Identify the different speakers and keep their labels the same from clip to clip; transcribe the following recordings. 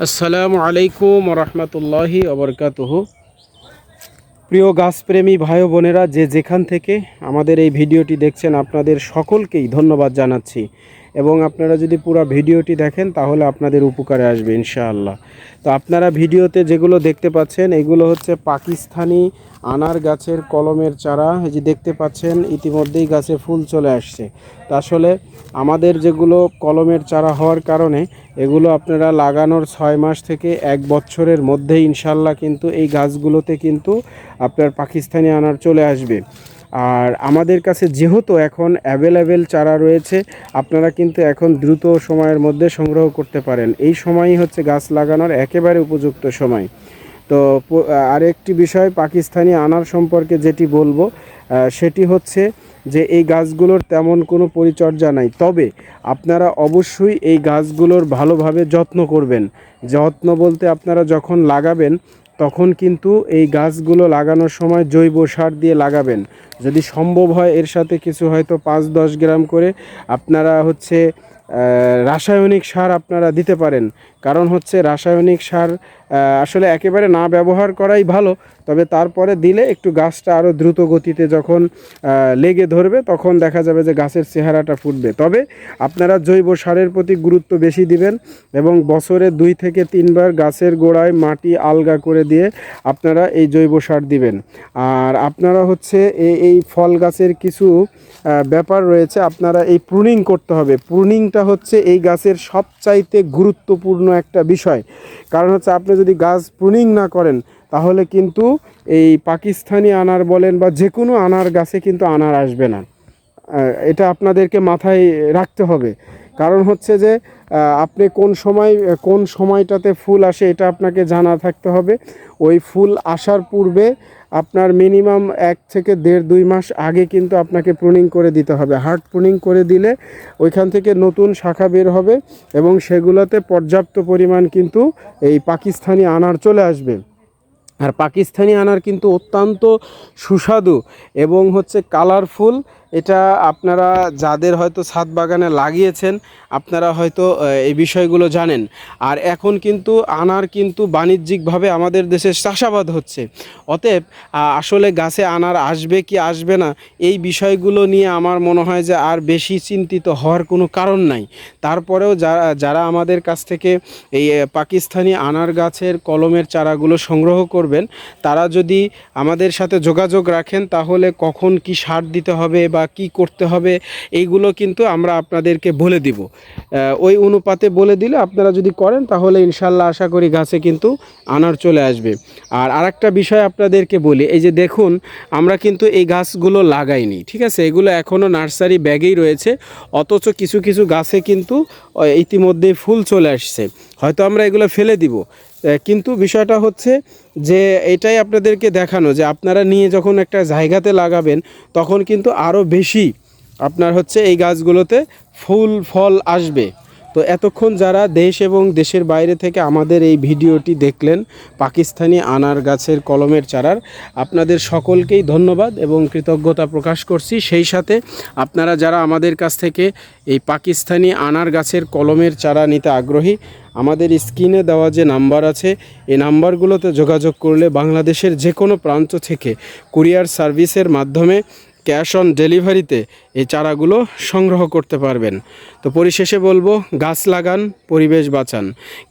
Speaker 1: আসসালামু আলাইকুম রহমতুল্লাহি অবরকাতহ প্রিয় গাছপ্রেমী ভাই বোনেরা, যে যেখান থেকে আমাদের এই ভিডিওটি দেখছেন, আপনাদের সকলকেই ধন্যবাদ জানাচ্ছি। এবং আপনারা যদি পুরো ভিডিওটি দেখেন, তাহলে আপনাদের উপকারে আসবে, ইনশাআল্লাহ। তো আপনারা ভিডিওতে যেগুলো দেখতে পাচ্ছেন, এগুলো হচ্ছে পাকিস্তানি আনার গাছের কলমের চারা। যে দেখতে পাচ্ছেন, ইতিমধ্যেই গাছে ফুল চলে আসছে। তা আসলে আমাদের যেগুলো কলমের চারা হওয়ার কারণে, এগুলো আপনারা লাগানোর ছয় মাস থেকে এক বছরের মধ্যে ইনশাল্লাহ কিন্তু এই গাছগুলোতে কিন্তু আপনার পাকিস্তানি আনার চলে আসবে। আর আমাদের কাছে যেহেতু এখন অ্যাভেলেবেল চারা রয়েছে, আপনারা কিন্তু এখন দ্রুত সময়ের মধ্যে সংগ্রহ করতে পারেন। এই সময়ই হচ্ছে গাছ লাগানোর একেবারে উপযুক্ত সময়। তো আরেকটি বিষয় পাকিস্তানি আনার সম্পর্কে যেটি বলব সেটি হচ্ছে যে এই গাছগুলোর তেমন কোনো পরিচর্যা নাই। তবে আপনারা অবশ্যই এই গাছগুলোর ভালোভাবে যত্ন করবেন। যত্ন বলতে আপনারা যখন লাগাবেন তখন কিন্তু এই গাছগুলো লাগানোর সময় জৈব সার দিয়ে লাগাবেন। যদি সম্ভব হয় এর সাথে কিছু হয়তো পাঁচ দশ গ্রাম করে আপনারা হচ্ছে রাসায়নিক সার আপনারা দিতে পারেন। কারণ হচ্ছে রাসায়নিক সার আসলে একেবারে না ব্যবহার করাই ভালো, তবে তারপরে দিলে একটু গাছটা আরও দ্রুত গতিতে যখন লেগে ধরবে, তখন দেখা যাবে যে গাছের চেহারাটা ফুটবে। তবে আপনারা জৈব সারের প্রতি গুরুত্ব বেশি দিবেন এবং বছরে দুই থেকে তিনবার গাছের গোড়ায় মাটি আলগা করে দিয়ে আপনারা এই জৈব সার দিবেন। আর আপনারা হচ্ছে এই এই ফল গাছের কিছু ব্যাপার রয়েছে, আপনারা এই প্রুনিং করতে হবে। প্রুনিংটা হচ্ছে এই গাছের সবচাইতে গুরুত্বপূর্ণ একটা বিষয়। কারণ হচ্ছে আপনি যদি গাছ প্রুনিং না করেন, তাহলে কিন্তু এই পাকিস্তানি আনার বলেন বা যে কোনো আনার গাছে কিন্তু আনার আসবে না। এটা আপনাদেরকে মাথায় রাখতে হবে। কারণ হচ্ছে যে আপনি কোন সময়, কোন সময়টাতে ফুল আসে এটা আপনাকে জানা থাকতে হবে। ওই ফুল আসার পূর্বে আপনার মিনিমাম এক থেকে দেড় দুই মাস আগে কিন্তু আপনাকে প্রুনিং করে দিতে হবে। হার্ড প্রুনিং করে দিলে ওইখান থেকে নতুন শাখা বের হবে এবং সেগুলোতে পর্যাপ্ত পরিমাণ কিন্তু এই পাকিস্তানি আনার চলে আসবে। আর পাকিস্তানি আনার কিন্তু অত্যন্ত সুস্বাদু এবং হচ্ছে কালারফুল এটা আপনারা যাদের হয়তো ছাদ বাগানে লাগিয়েছেন, আপনারা হয়তো এই বিষয়গুলো জানেন। আর এখন কিন্তু আনার কিন্তু বাণিজ্যিকভাবে আমাদের দেশে চাষাবাদ হচ্ছে। অতএব আসলে গাছে আনার আসবে কি আসবে না, এই বিষয়গুলো নিয়ে আমার মনে হয় যে আর বেশি চিন্তিত হওয়ার কোনো কারণ নাই। তারপরেও যারা যারা আমাদের কাছ থেকে এই পাকিস্তানি আনার গাছের কলমের চারাগুলো সংগ্রহ করবেন, তারা যদি আমাদের সাথে যোগাযোগ রাখেন, তাহলে কখন কি সার দিতে হবে বা কি করতে হবে এইগুলো কিন্তু আমরা আপনাদেরকে বলে দিব। ওই অনুপাতে বলে দিলে আপনারা যদি করেন তাহলে ইনশাল্লাহ আশা করি গাছে কিন্তু আনার চলে আসবে। আর আরেকটা বিষয় আপনাদেরকে বলি এই যে দেখুন আমরা কিন্তু এই গাছগুলো লাগাইনি ঠিক আছে? এগুলো এখনও নার্সারি ব্যাগেই রয়েছে অথচ কিছু কিছু গাছে কিন্তু আহ, ইতিমধ্যেই ফুল চলে আসছে। হয়তো আমরা এগুলো ফেলে দিব। কিন্তু বিষয়টা হচ্ছে যে এটাই আপনাদেরকে দেখানো যে আপনারা নিয়ে যখন একটা জায়গাতে লাগাবেন, তখন কিন্তু আরও বেশি আপনার হচ্ছে এই গাছগুলোতে ফুল, ফল আসবে। তো এতক্ষণ যারা দেশ এবং দেশের বাইরে থেকে আমাদের এই ভিডিওটি দেখলেন, পাকিস্তানি আনার গাছের কলমের চারার, আপনাদের সকলকেই ধন্যবাদ এবং কৃতজ্ঞতা প্রকাশ করছি। সেই সাথে আপনারা যারা আমাদের কাছ থেকে এই পাকিস্তানি আনার গাছের কলমের চারা নিতে আগ্রহী, আমাদের স্ক্রিনে দেওয়া যে নাম্বার আছে, এই নাম্বারগুলোতে যোগাযোগ করলে বাংলাদেশের যে কোনো প্রান্ত থেকে কুরিয়ার সার্ভিসের মাধ্যমে ক্যাশ অন ডেলিভারিতে এই চারাগুলো সংগ্রহ করতে পারবেন। তো পরিশেষে বলব, গাছ লাগান, পরিবেশ বাঁচান।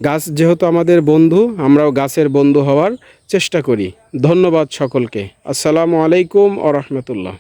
Speaker 1: গাছ যেহেতু আমাদের বন্ধু, আমরাও গাছের বন্ধু হওয়ার চেষ্টা করি। ধন্যবাদ সকলকে। আসসালামু আলাইকুম ও রহমতুল্লাহ।